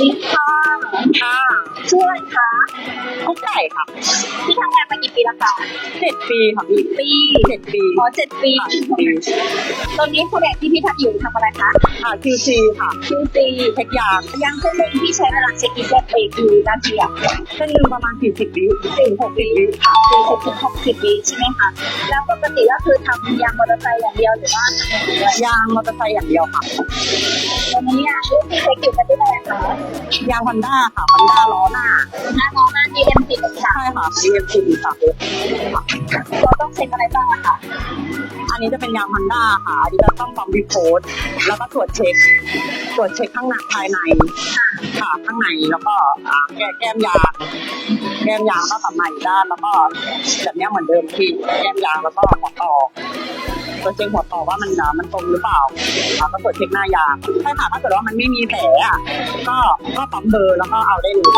ดีค่ะค่ะชื่ออะไรคะกุ๊กไก่ค่ะ ที่ทำงานมากี่ปีแล้วคะเจ็ดปีค่ะพี่ปีเจ็ดปีอ๋อเจ็ดปีค่ะเจ็ดปีตอนนี้คุณแดกที่พี่ทำอยู่ทำอะไรคะค่ะ QC ค่ะคิวซีเช็คยางยางเส้นหนึ่งที่ใช้เวลาเช็คกี่เส้นไปกี่นาทีอะเส้นหนึ่งประมาณสี่สิบวิสี่หกสิบวิค่ะสี่สิบถึงหกสิบวิใช่ไหมคะแล้วปกติก็คือทำยางมอเตอร์ไซค์อย่างเดียวหรือว่าทำอย่างอื่นด้วยยางมอเตอร์ไซค์อย่างเดียวค่ะวันนี้อะรุ่นที่เช็คอยู่กันที่ไหนคะ ยางฮอนด้าค่ะฮอนด้าล้อหน้าหน้าน้องหน้า DM สิบสามใช่ค่ะ DMC ค่ะเราต้องเช็คอะไรบ้างอะคะอันนี้จะเป็นยางฮอนด้าค่ะอันนี้จะต้องปั๊มรีโพสแล้วก็ตรวจเช็ค ตรวจเช็คข้างในภายในค่ะข้างในแล้วก็อ่าแก้แก้มยางแก้มยางก็กลับมาอีกด้านแล้วก็แบบเนี้ยเหมือนเดิมที่แก้มยางแล้วก็หัวต่อ ตรวจเช็คหัวต่อว่ามันน้ำมันตรงหรือเปล่าค่ะก็ตรวจเช็คหน้ายางใช่ค่ะถ้าเกิดว่ามันไม่มีแผลอะก็ก็ปั๊มเบอร์แล้วก็เอาได้เลย